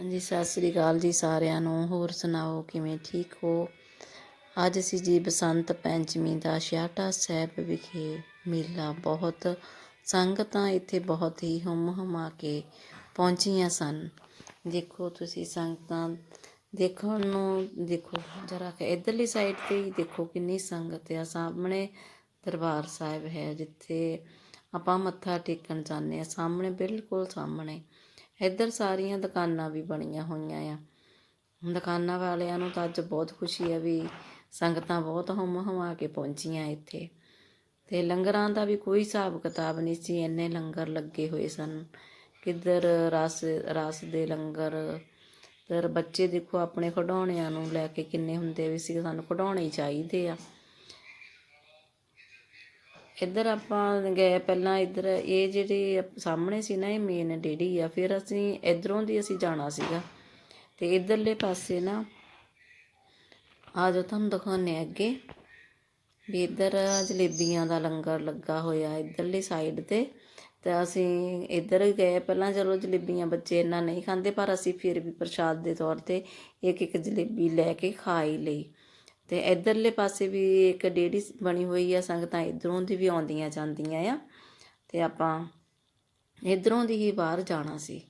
ਹਾਂਜੀ, ਸਤਿ ਸ੍ਰੀ ਅਕਾਲ ਜੀ ਸਾਰਿਆਂ ਨੂੰ। ਹੋਰ ਸੁਣਾਓ, ਕਿਵੇਂ ਠੀਕ ਹੋ? ਅੱਜ ਅਸੀਂ ਜੀ ਬਸੰਤ ਪੰਚਮੀ ਦਾ ਛਿਆਟਾ ਸਾਹਿਬ ਵਿਖੇ ਮੇਲਾ ਬਹੁਤ, ਸੰਗਤਾਂ ਇੱਥੇ ਬਹੁਤ ਹੀ ਹੁੰਮ ਹੁਮਾ ਕੇ ਪਹੁੰਚੀਆਂ ਸਨ। ਦੇਖੋ ਤੁਸੀਂ ਸੰਗਤਾਂ, ਦੇਖਣ ਨੂੰ ਦੇਖੋ, ਜਰਾ ਕਿ ਇਧਰਲੀ ਸਾਈਡ ਤੇ ਹੀ ਦੇਖੋ ਕਿੰਨੀ ਸੰਗਤ ਆ। ਸਾਹਮਣੇ ਦਰਬਾਰ ਸਾਹਿਬ ਹੈ, ਜਿੱਥੇ ਆਪਾਂ ਮੱਥਾ ਟੇਕਣ ਜਾਂਦੇ ਆ ਸਾਹਮਣੇ, ਬਿਲਕੁਲ ਸਾਹਮਣੇ ਇੱਧਰ ਸਾਰੀਆਂ ਦੁਕਾਨਾਂ ਵੀ ਬਣੀਆਂ ਹੋਈਆਂ ਆ। ਦੁਕਾਨਾਂ ਵਾਲਿਆਂ ਨੂੰ ਤਾਂ ਅੱਜ ਬਹੁਤ ਖੁਸ਼ੀ ਹੈ ਵੀ ਸੰਗਤਾਂ ਬਹੁਤ ਹੁੰਮ ਹੁਮਾ ਕੇ ਪਹੁੰਚੀਆਂ ਇੱਥੇ। ਤੇ ਲੰਗਰਾਂ ਦਾ ਵੀ ਕੋਈ ਹਿਸਾਬ ਕਿਤਾਬ ਨਹੀਂ ਸੀ, ਇੰਨੇ ਲੰਗਰ ਲੱਗੇ ਹੋਏ ਸਨ। ਕਿੱਧਰ ਰਸ ਰਸ ਦੇ ਲੰਗਰ, ਤੇ ਬੱਚੇ ਦੇਖੋ ਆਪਣੇ ਖਿਡੌਣਿਆਂ ਨੂੰ ਲੈ ਕੇ ਕਿੰਨੇ ਹੁੰਦੇ ਵੀ ਸੀ, ਸਾਨੂੰ ਖਿਡੌਣੇ ਚਾਹੀਦੇ ਆ। ਇੱਧਰ ਆਪਾਂ ਗਏ ਪਹਿਲਾਂ ਇੱਧਰ, ਇਹ ਜਿਹੜੀ ਸਾਹਮਣੇ ਸੀ ਨਾ, ਇਹ ਮੇਨ ਡੇੜੀ ਆ। ਫਿਰ ਅਸੀਂ ਇਧਰੋਂ ਦੀ ਅਸੀਂ ਜਾਣਾ ਸੀਗਾ। ਤੇ ਇਧਰਲੇ ਪਾਸੇ ਨਾ, ਆ ਜੋ ਤੁਹਾਨੂੰ ਦਿਖਾਉਂਦੇ ਆ ਅੱਗੇ। ਵੀ ਇੱਧਰ ਜਲੇਬੀਆਂ ਦਾ ਲੰਗਰ ਲੱਗਾ ਹੋਇਆ ਇੱਧਰਲੀ ਸਾਈਡ ਤੇ। ਤੇ ਅਸੀਂ ਇੱਧਰ ਗਏ, ਪਹਿਲਾਂ ਚਲੋ ਜਲੇਬੀਆਂ ਬੱਚੇ ਇੰਨਾ ਨਹੀਂ ਖਾਂਦੇ, ਪਰ ਅਸੀਂ ਫਿਰ ਵੀ ਪ੍ਰਸ਼ਾਦ ਦੇ ਤੌਰ ਤੇ ਇੱਕ ਇੱਕ ਜਲੇਬੀ ਲੈ ਕੇ ਖਾ ਹੀ ਲਈ। ਤੇ ਇਧਰਲੇ ਪਾਸੇ ਵੀ ਇੱਕ ਡੇੜੀ ਬਣੀ ਹੋਈ ਆ, ਸੰਗਤਾਂ ਇਧਰੋਂ ਦੀ ਵੀ ਆਉਂਦੀਆਂ ਜਾਂਦੀਆਂ ਆ ਤੇ ਆਪਾਂ ਇਧਰੋਂ ਦੀ ਹੀ ਬਾਹਰ ਜਾਣਾ ਸੀ।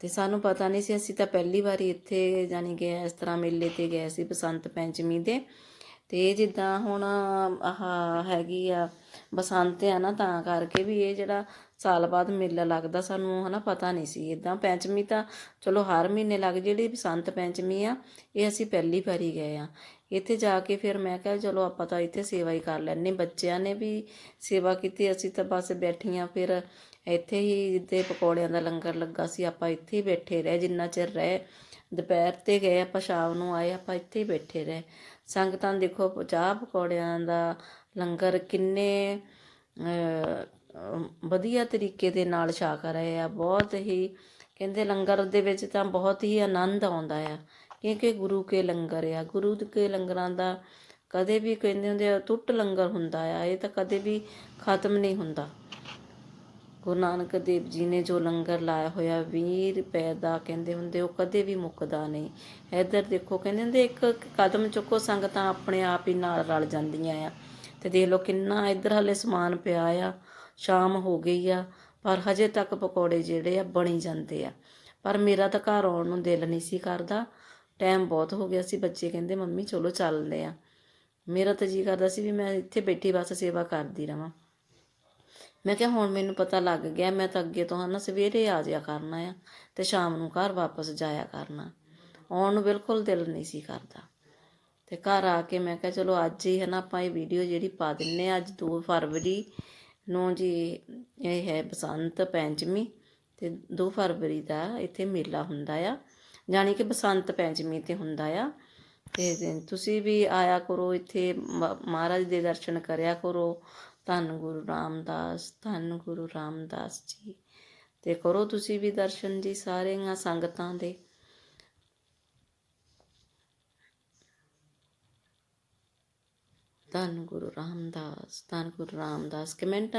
ਤੇ ਸਾਨੂੰ ਪਤਾ ਨਹੀਂ ਸੀ, ਅਸੀਂ ਤਾਂ ਪਹਿਲੀ ਵਾਰੀ ਇੱਥੇ ਜਾਨੀ ਕਿ ਇਸ ਤਰ੍ਹਾਂ ਮੇਲੇ ਤੇ ਗਏ ਸੀ ਬਸੰਤ ਪੰਚਮੀ ਦੇ। ਤੇ ਜਿੱਦਾਂ ਹੁਣ ਆਹ ਹੈਗੀ ਆ ਬਸੰਤ ਆ ਨਾ, ਤਾਂ ਕਰਕੇ ਵੀ ਇਹ ਜਿਹੜਾ ਸਾਲ ਬਾਅਦ ਮੇਲਾ ਲੱਗਦਾ ਸਾਨੂੰ ਹਨਾ ਪਤਾ ਨਹੀਂ ਸੀ। ਇਦਾਂ ਪੰਚਮੀ ਤਾਂ ਚਲੋ ਹਰ ਮਹੀਨੇ ਲੱਗ, ਜਿਹੜੀ ਬਸੰਤ ਪੰਚਮੀ ਆ, ਇਹ ਅਸੀਂ ਪਹਿਲੀ ਵਾਰੀ ਗਏ ਆ। ਇੱਥੇ ਜਾ ਕੇ ਫਿਰ ਮੈਂ ਕਿਹਾ ਚਲੋ ਆਪਾਂ ਤਾਂ ਇੱਥੇ ਸੇਵਾ ਹੀ ਕਰ ਲੈਂਦੇ ਬੱਚਿਆਂ ਨੇ ਵੀ ਸੇਵਾ ਕੀਤੀ, ਅਸੀਂ ਤਾਂ ਬਸ ਬੈਠੀਆਂ। ਫਿਰ ਇੱਥੇ ਹੀ ਜਿੱਦੇ ਪਕੌੜਿਆਂ ਦਾ ਲੰਗਰ ਲੱਗਾ ਸੀ, ਆਪਾਂ ਇੱਥੇ ਹੀ ਬੈਠੇ ਰਹੇ। ਜਿੰਨਾ ਚਿਰ ਰਹੇ, ਦੁਪਹਿਰ ਤੇ ਗਏ, ਆਪਾਂ ਸ਼ਾਮ ਨੂੰ ਆਏ, ਆਪਾਂ ਇੱਥੇ ਹੀ ਬੈਠੇ ਰਹੇ। ਸੰਗਤਾਂ ਦੇਖੋ ਚਾਹ ਪਕੌੜਿਆਂ ਦਾ ਲੰਗਰ ਕਿੰਨੇ ਵਧੀਆ ਤਰੀਕੇ ਦੇ ਨਾਲ ਛਕ ਰਹੇ ਆ। ਬਹੁਤ ਹੀ, ਕਹਿੰਦੇ ਲੰਗਰ ਦੇ ਵਿੱਚ ਤਾਂ ਬਹੁਤ ਹੀ ਆਨੰਦ ਆਉਂਦਾ ਆ। ਕਿਉਂਕਿ ਗੁਰੂ ਕੇ ਲੰਗਰ ਆ। ਗੁਰੂ ਕੇ ਲੰਗਰਾਂ ਦਾ ਕਦੇ ਵੀ ਕਹਿੰਦੇ ਹੁੰਦੇ ਆ ਟੁੱਟ ਲੰਗਰ ਹੁੰਦਾ ਆ। ਇਹ ਤਾਂ ਕਦੇ ਵੀ ਖਤਮ ਨਹੀਂ ਹੁੰਦਾ। ਗੁਰੂ ਨਾਨਕ ਦੇਵ ਜੀ ਨੇ ਜੋ ਲੰਗਰ ਲਾਇਆ ਹੋਇਆ 20 ਰੁਪਏ ਦਾ ਕਹਿੰਦੇ ਹੁੰਦੇ, ਉਹ ਕਦੇ ਵੀ ਮੁੱਕਦਾ ਨਹੀਂ। ਇੱਧਰ ਦੇਖੋ, ਕਹਿੰਦੇ ਹੁੰਦੇ, ਇੱਕ ਕਦਮ ਚੁੱਕੋ, ਸੰਗਤਾਂ ਆਪਣੇ ਆਪ ਹੀ ਨਾਲ ਰਲ ਜਾਂਦੀਆਂ ਆ। ਤੇ ਦੇਖ ਲਓ ਕਿੰਨਾ ਇੱਧਰ ਹਲੇ ਸਮਾਨ ਪਿਆ ਆ। ਸ਼ਾਮ ਹੋ ਗਈ ਆ, ਪਰ ਹਜੇ ਤੱਕ ਪਕੌੜੇ ਜਿਹੜੇ ਆ ਬਣੀ ਜਾਂਦੇ ਆ। ਪਰ ਮੇਰਾ ਤਾਂ ਘਰ ਆਉਣ ਨੂੰ ਦਿਲ ਨਹੀਂ ਸੀ ਕਰਦਾ। ਟਾਈਮ ਬਹੁਤ ਹੋ ਗਿਆ ਸੀ, ਬੱਚੇ ਕਹਿੰਦੇ, ਮੰਮੀ, ਚਲੋ ਚੱਲਦੇ ਆ। ਮੇਰਾ ਤਾਂ ਜੀ ਕਰਦਾ ਸੀ ਵੀ ਮੈਂ ਇੱਥੇ ਬੈਠੀ ਬਸ ਸੇਵਾ ਕਰਦੀ ਰਵਾਂ। ਮੈਂ ਕਿਹਾ, ਹੁਣ ਮੈਨੂੰ ਪਤਾ ਲੱਗ ਗਿਆ, ਮੈਂ ਤਾਂ ਅੱਗੇ ਤੋਂ ਹਨਾ ਸਵੇਰੇ ਆ ਜਾਇਆ ਕਰਨਾ ਆ ਤੇ ਸ਼ਾਮ ਨੂੰ ਘਰ ਵਾਪਸ ਜਾਇਆ ਕਰਨਾ। ਆਉਣ ਨੂੰ ਬਿਲਕੁਲ ਦਿਲ ਨਹੀਂ ਸੀ ਕਰਦਾ। ਤੇ ਘਰ ਆ ਕੇ ਮੈਂ ਕਿਹਾ, ਚਲੋ, ਅੱਜ ਹੀ ਹਨਾ ਆਪਾਂ ਇਹ ਵੀਡੀਓ ਜਿਹੜੀ ਪਾ ਦਿੰਨੇ ਆ, ਅੱਜ 2 ਫਰਵਰੀ ਨੂੰ ਜੀ, ਇਹ ਹੈ ਬਸੰਤ ਪੰਚਮੀ ਤੇ 2 ਫਰਵਰੀ ਦਾ ਇੱਥੇ ਮੇਲਾ ਹੁੰਦਾ ਆ। ਜਾਨੀ ਕਿ ਬਸੰਤ ਪੰਚਮੀ ਤੇ ਹੁੰਦਾ ਆ। ਤੇ ਤੁਸੀਂ ਵੀ ਆਇਆ ਕਰੋ ਇੱਥੇ ਮਹਾਰਾਜ ਦੇ ਦਰਸ਼ਨ ਕਰਿਆ ਕਰੋ। ਧੰਨ ਗੁਰੂ ਰਾਮਦਾਸ, ਧੰਨ ਗੁਰੂ ਰਾਮਦਾਸ ਜੀ। ਤੇ ਕਰੋ ਤੁਸੀਂ ਵੀ ਦਰਸ਼ਨ ਜੀ ਸਾਰੀਆਂ ਸੰਗਤਾਂ ਦੇ। ਧੰਨ ਗੁਰੂ ਰਾਮਦਾਸ, ਧੰਨ ਗੁਰੂ ਰਾਮਦਾਸ। ਕਮੈਂਟਾਂ